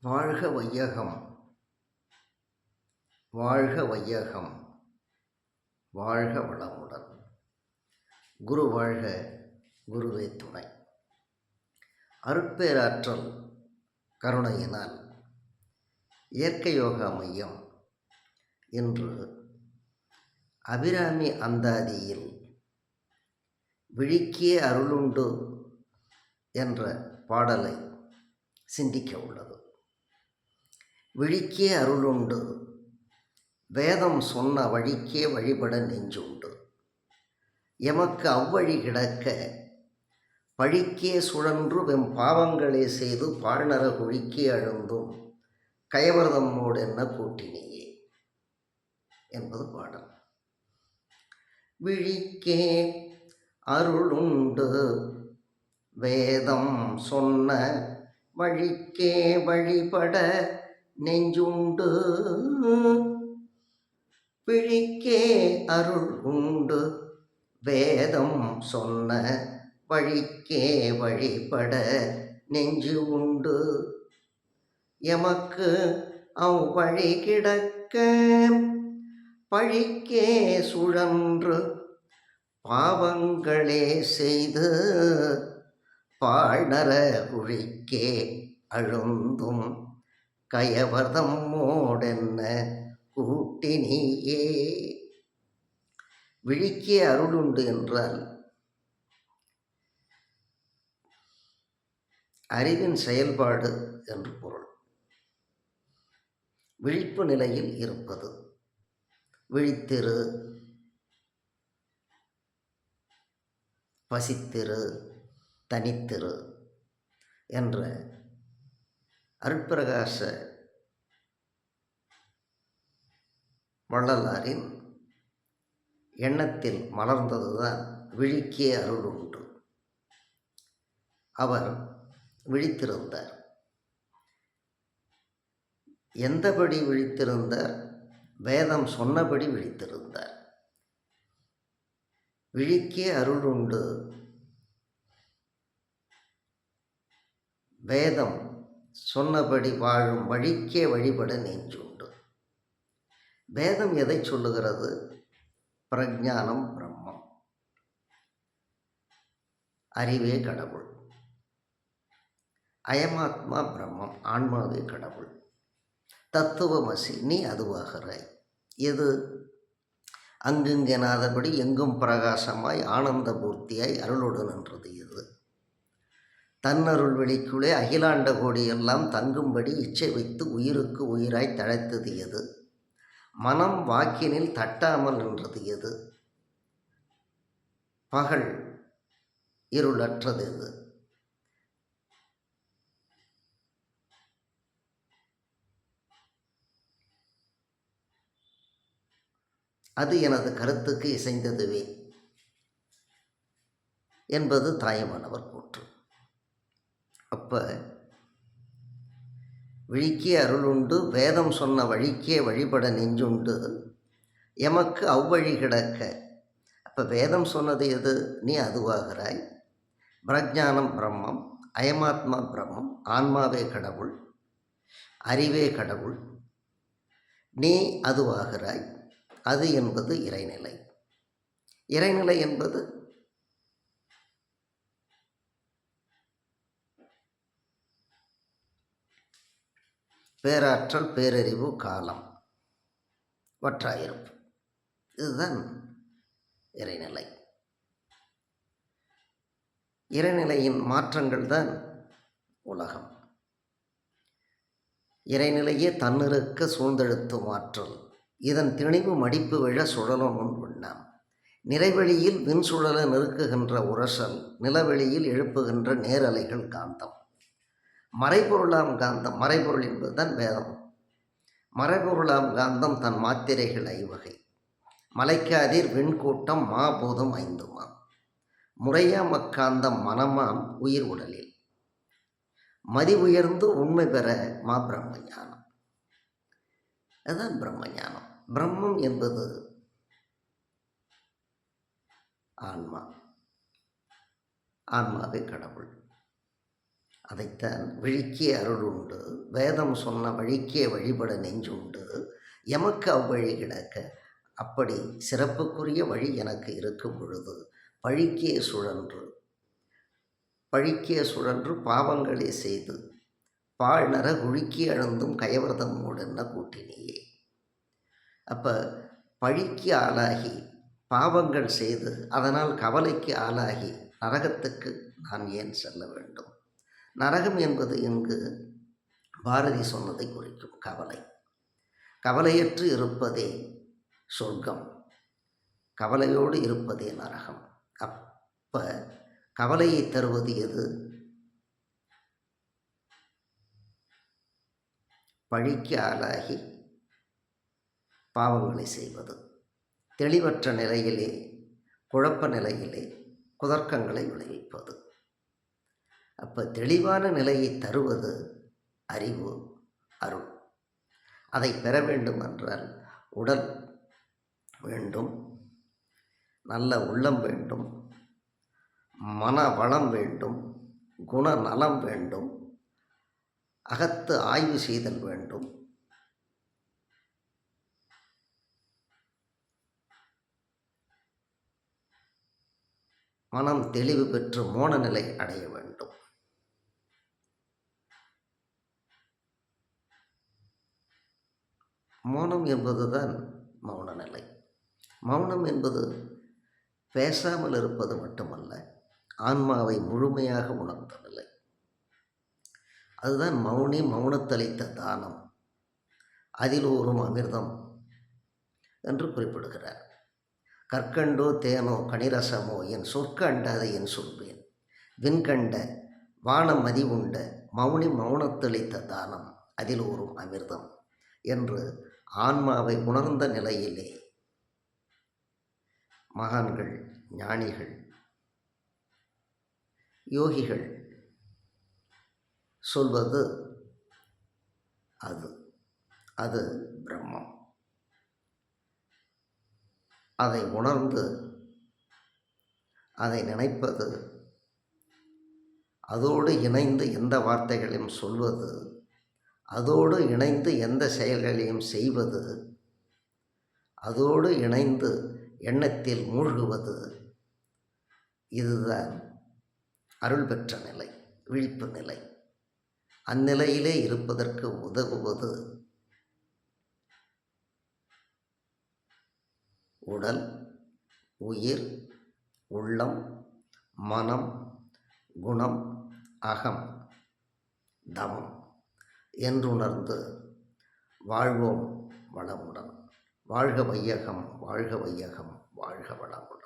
வாழ்க வையகம். வாழ்க வையகம். வாழ்க வளமுடன். குரு வாழ்க குருவே துணை. அருட்பேராற்றல் கருணையினால். இயற்கை யோகா மையம் இன்று அபிராமி அந்தாதியில் விழிக்கே அருளுண்டு என்ற பாடலை சிந்திக்க உள்ளது. விழிக்கே அருளுண்டு. வேதம் சொன்ன வழிக்கே வழிபட நெஞ்சுண்டு. எமக்கு அவ்வழி கிடக்க பழிக்கே சுழன்று வெம் பாவங்களே செய்து பாழ்நர குழிக்கே அழுந்தும் கயவரதம்மோடு என்ன கூட்டினியே? என்பது பாடல். விழிக்கே அருளுண்டு. வேதம் சொன்ன வழிக்கே வழிபட நெஞ்சுண்டு. பிழிக்கே அருள் உண்டு. வேதம் சொன்ன வழிக்கே வழிபட நெஞ்சு உண்டு. எமக்கு அவ் வழி கிடக்க பழிக்கே சுழன்று பாவங்களே செய்து பாழ்நர குழிக்கே அழுந்தும். கயவர்தம் மோடென்ன கூட்டினியே. விழிக்கே அருளுண்டு என்றால் அறிவின் செயல்பாடு என்று பொருள். விழிப்பு நிலையில் இருப்பது. விழித்திரு பசித்திரு தனித்திரு என்ற அருட்பிரகாச வள்ளலாரின் எண்ணத்தில் மலர்ந்ததுதான் விழிக்கே அருள் உண்டு. அவர் விழித்திருந்தார். எந்தபடி விழித்திருந்தார்? வேதம் சொன்னபடி விழித்திருந்தார். விழிக்கே அருள் உண்டு. வேதம் சொன்னபடி வாழும் வழிக்கே வழிபட நெஞ்சுண்டு. வேதம் எதை சொல்லுகிறது? பிரஜானம் பிரம்மம். அறிவே கடவுள். அயமாத்மா பிரம்மம் ஆன்மாவே கடவுள். தத்துவமசி நீ அதுவாகிறாய். எது? அங்குங்கெனாதபடி எங்கும் பிரகாசமாய் ஆனந்த பூர்த்தியாய் அருளோடு நின்றது இது தன்னருள் வெளிக்குள்ளே அகிலாண்ட கோடியெல்லாம் தங்கும்படி இச்சை வைத்து உயிருக்கு உயிராய் தழைத்தது எது? மனம் வாக்கினில் தட்டாமல் நின்றது எது? பகல் இருளற்றது எது? அது எனது கருத்துக்கு இசைந்ததுவே என்பது தாயமானவர் கூற்று. அப்போ விழிக்கே அருளுண்டு வேதம் சொன்ன வழிக்கே வழிபட நெஞ்சுண்டு. எமக்கு அவ்வழி கிடக்க. அப்போ வேதம் சொன்னது எது? நீ அதுவாகிறாய். பிரஜானம் பிரம்மம் அயமாத்மா பிரம்மம் ஆன்மாவே கடவுள் அறிவே கடவுள். நீ அதுவாகிறாய். அது என்பது இறைநிலை. இறைநிலை என்பது பேராற்றல் பேரறிவு காலம். வற்றாயிருப்பு. இதுதான் இறைநிலை. இறைநிலையின் மாற்றங்கள் தான் உலகம். இறைநிலையே தன்னிருக்க சூழ்ந்தெழுத்து மாற்றல். இதன் திணிவு மடிப்பு விழ சுழலும் முன் விண்ணாம் நிறைவெளியில் விண்சுழல நெருக்குகின்ற உரசல் நிலவெளியில் எழுப்புகின்ற நேரலைகள் காந்தம். மறைபொருளாம் காந்தம் மறைபொருள் என்பதுதான் வேதம். மறைபொருளாம் காந்தம் தன் மாத்திரைகள் ஐவகை. மலைக்காதிர் வெண்கூட்டம் மாபோதம் ஐந்துமாம். முறையாம் அக்காந்தம் மனமாம் உயிர் உடலில். மதி உயர்ந்து உண்மை பெற மா பிரம்ம ஞானம் அதுதான் பிரம்ம ஞானம் பிரம்மம் என்பது ஆன்மா. ஆன்மாவே கடவுள். அதைத்தான் விழிக்கே அருள் உண்டு வேதம் சொன்ன வழிக்கே வழிபட நெஞ்சுண்டு. எமக்கு அவ்வழி கிடக்க அப்படி சிறப்புக்குரிய வழி எனக்கு இருக்கும் பொழுது பழிக்கே சுழன்று. பழிக்கே சுழன்று பாவங்களே செய்து பாழ்நர குழுக்கி அழுந்தும் கயவர்தம் மூடென்ன கூட்டினியே? அப்போ பழிக்கு ஆளாகி பாவங்கள் செய்து அதனால் கவலைக்கு ஆளாகி நரகத்துக்கு நான் ஏன் செல்ல வேண்டும்? நரகம் என்பது இங்கு பாரதி சொன்னதை குறிக்கும் கவலை. கவலையற்று இருப்பதே சொர்க்கம். கவலையோடு இருப்பதே நரகம். அப்போ கவலையை தருவது எது? பழிக்கு ஆளாகி பாவங்களை செய்வது. தெளிவற்ற நிலையிலே குழப்ப நிலையிலே குதர்க்கங்களை விளைவிப்பது. அப்போ தெளிவான நிலையை தருவது அறிவு அருள். அதை பெற வேண்டும் என்றால் உடல் வேண்டும் நல்ல உள்ளம் வேண்டும் மன வளம் வேண்டும் குணநலம் வேண்டும் அகத்து ஆய்வு செய்தல் வேண்டும். மனம் தெளிவு பெற்று மோன நிலை அடைய வேண்டும். மௌனம் என்பது தான் மௌன நிலை மௌனம் என்பது பேசாமல் இருப்பது மட்டுமல்ல ஆன்மாவை முழுமையாக உணர்ந்த நிலை. அதுதான் மௌனி மௌனத்தளித்த தானம். அதில் ஒரு அமிர்தம் என்று குறிப்பிடுகிறார். கற்கண்டோ தேனோ கனிரசமோ என் சொற்க அண்டாதை என் சொல்வேன். விண்கண்ட வானம் மதிவுண்ட மௌனி மௌனத்தளித்த தானம் அதில் ஒரு அமிர்தம் என்று ஆன்மாவை உணர்ந்த நிலையிலே. மகான்கள் ஞானிகள் யோகிகள் சொல்வது அது. அது பிரம்மம். அதை உணர்ந்து அதை நினைப்பது அதோடு இணைந்து எந்த வார்த்தைகளையும் சொல்வது அதோடு இணைந்து எந்த செயல்களையும் செய்வது அதோடு இணைந்து எண்ணத்தில் மூழ்குவது இதுதான் அருள் பெற்ற நிலை விழிப்பு நிலை. அந்நிலையிலே இருப்பதற்கு உதவுவது உடல் உயிர் உள்ளம் மனம் குணம் அகம் தமம் என்றுணர்ந்து வாழ்வோம் வளமுடன். வாழ்க வையகம் வாழ்க வையகம் வாழ்க வளமுடன்.